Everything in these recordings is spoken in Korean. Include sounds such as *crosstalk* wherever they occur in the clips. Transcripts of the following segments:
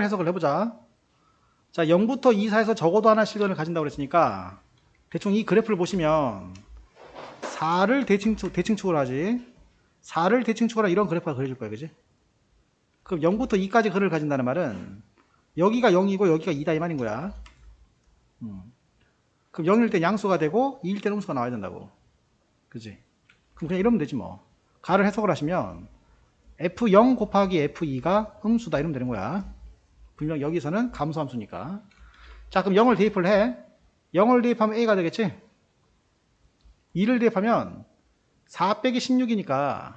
특별 해석을 해보자. 자, 0부터 2 사이에서 적어도 하나 실근을 가진다고 그랬으니까 대충 이 그래프를 보시면 4를 대칭축, 대칭축을 하지. 4를 대칭축을 하 이런 그래프가 그려질 거야, 그지? 그럼 0부터 2까지 글을 가진다는 말은 여기가 0이고 여기가 2다 이 말인 거야. 음. 그럼 0일 때 양수가 되고 2일 때는 음수가 나와야 된다고. 그지? 그럼 그냥 이러면 되지 뭐. 가를 해석을 하시면 F0 곱하기 F2가 음수다 이러면 되는 거야. 분명 여기서는 감소함수니까. 자, 그럼 0을 대입을 해. 0을 대입하면 A가 되겠지? 2를 대입하면 4 빼기 16이니까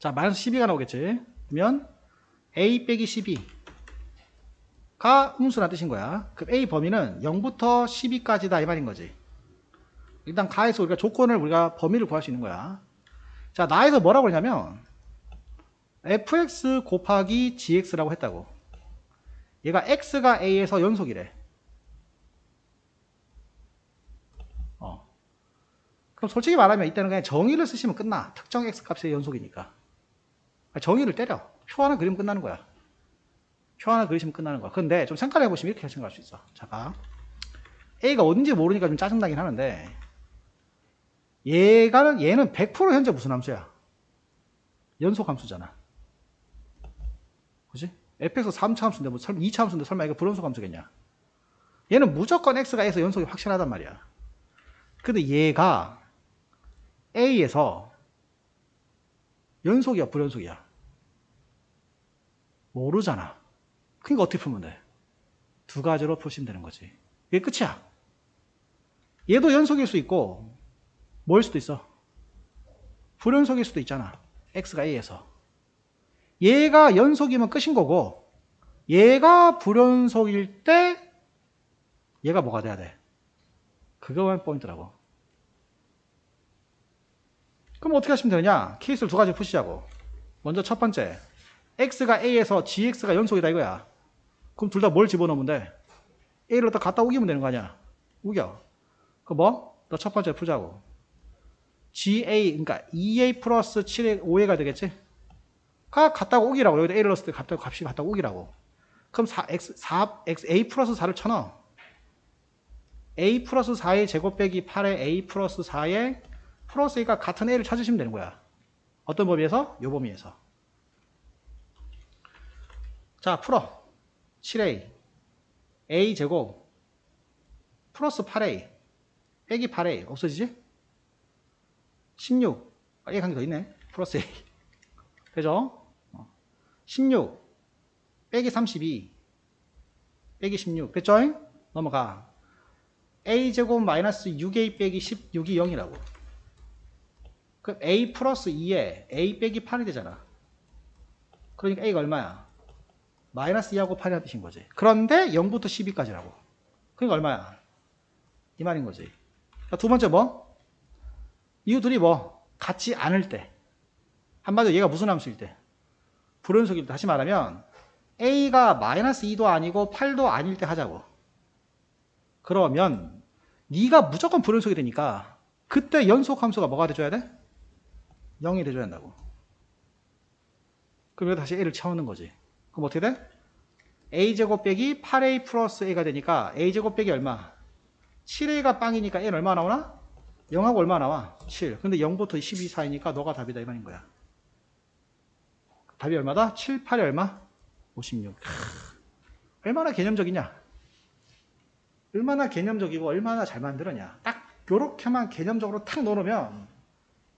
자, 마이너스 12가 나오겠지? 그러면 A 빼기 12가 음수란 뜻인 거야. 그럼 A 범위는 0부터 12까지다 이 말인 거지. 일단 가에서 우리가 조건을 우리가 범위를 구할 수 있는 거야. 자, 나에서 뭐라고 그러냐면 fx 곱하기 gx라고 했다고. 얘가 x가 a에서 연속이래. 어. 그럼 솔직히 말하면 이때는 그냥 정의를 쓰시면 끝나. 특정 x 값의 연속이니까. 정의를 때려. 표 하나 그리면 끝나는 거야. 표 하나 그리시면 끝나는 거야. 근데 좀 생각해 보시면 이렇게 생각할 수 있어. 자, 봐. a가 어딘지 모르니까 좀 짜증나긴 하는데 얘가 얘는 100% 현재 무슨 함수야? 연속 함수잖아. Fx 3차 함수인데 뭐 2차 함수인데 설마 이거 불연속 함수겠냐? 얘는 무조건 x가 a에서 연속이 확실하단 말이야. 근데 얘가 a에서 연속이야, 불연속이야? 모르잖아. 그러니까 어떻게 풀면 돼? 두 가지로 푸시면 되는 거지. 이게 끝이야. 얘도 연속일 수 있고 뭐일 수도 있어. 불연속일 수도 있잖아. x가 a에서. 얘가 연속이면 끝인 거고 얘가 불연속일 때 얘가 뭐가 돼야 돼? 그거만 포인트라고. 그럼 어떻게 하시면 되느냐? 케이스를 두 가지 푸시자고. 먼저 첫 번째. x가 a에서 gx가 연속이다 이거야. 그럼 둘 다 뭘 집어넣으면 돼? a를 다 갖다 우기면 되는 거 아니야? 우겨. 그 뭐? 너 첫 번째 풀자고. GA, 그러니까 2A 플러스 7A, 5A가 되겠지? 가 갖다가 우기라고. 여기다 A를 넣었을 때 갖다가 값이 갖다가 우기라고. 그럼 4, X, 4, X, A 플러스 4를 쳐넣어. A 플러스 4의 제곱 빼기 8의 A 플러스 4의 플러스 A가 같은 A를 찾으시면 되는 거야. 어떤 범위에서? 요 범위에서. 자, 풀어. 7A. A 제곱. 플러스 8A. 빼기 8A. 없어지지? 16. 아, 얘 관계 더 있네. 플러스 A. *laughs* 되죠? 어. 16. 빼기 32. 빼기 16. 됐죠? 넘어가. A제곱 마이너스 6A 빼기 16이 0이라고. 그럼 A 플러스 2에 A 빼기 8이 되잖아. 그러니까 A가 얼마야? 마이너스 2하고 8이라는 뜻인 거지. 그런데 0부터 12까지라고. 그러니까 얼마야? 이 말인 거지. 자, 두 번째 뭐? 이웃들이 뭐 같지 않을 때 한마디로 얘가 무슨 함수일 때 불연속일 때 다시 말하면 a가 마이너스 2도 아니고 8도 아닐 때 하자고 그러면 네가 무조건 불연속이 되니까 그때 연속 함수가 뭐가 돼줘야 돼? 0이 돼줘야 한다고 그럼 다시 a를 채우는 거지 그럼 어떻게 돼? a제곱 빼기 8a 플러스 a가 되니까 a제곱 빼기 얼마? 7a가 빵이니까 a는 얼마 나오나? 0하고 얼마 나와? 7. 근데 0부터 12 사이니까 너가 답이다 이 말인 거야. 답이 얼마다? 7, 8이 얼마? 56. 크, 얼마나 개념적이냐? 얼마나 개념적이고 얼마나 잘 만들었냐? 딱 요렇게만 개념적으로 탁 넣어놓으면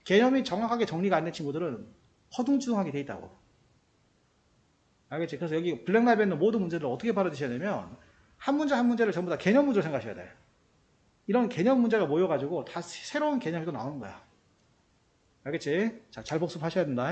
개념이 정확하게 정리가 안 된 친구들은 허둥지둥하게 돼 있다고. 알겠지? 그래서 여기 블랙라이브에 있는 모든 문제를 어떻게 받아주셔야 되면 한 문제 한 문제를 전부 다 개념 문제로 생각하셔야 돼. 이런 개념 문제가 모여가지고 다 새로운 개념이 또 나오는 거야. 알겠지? 자, 잘 복습하셔야 된다.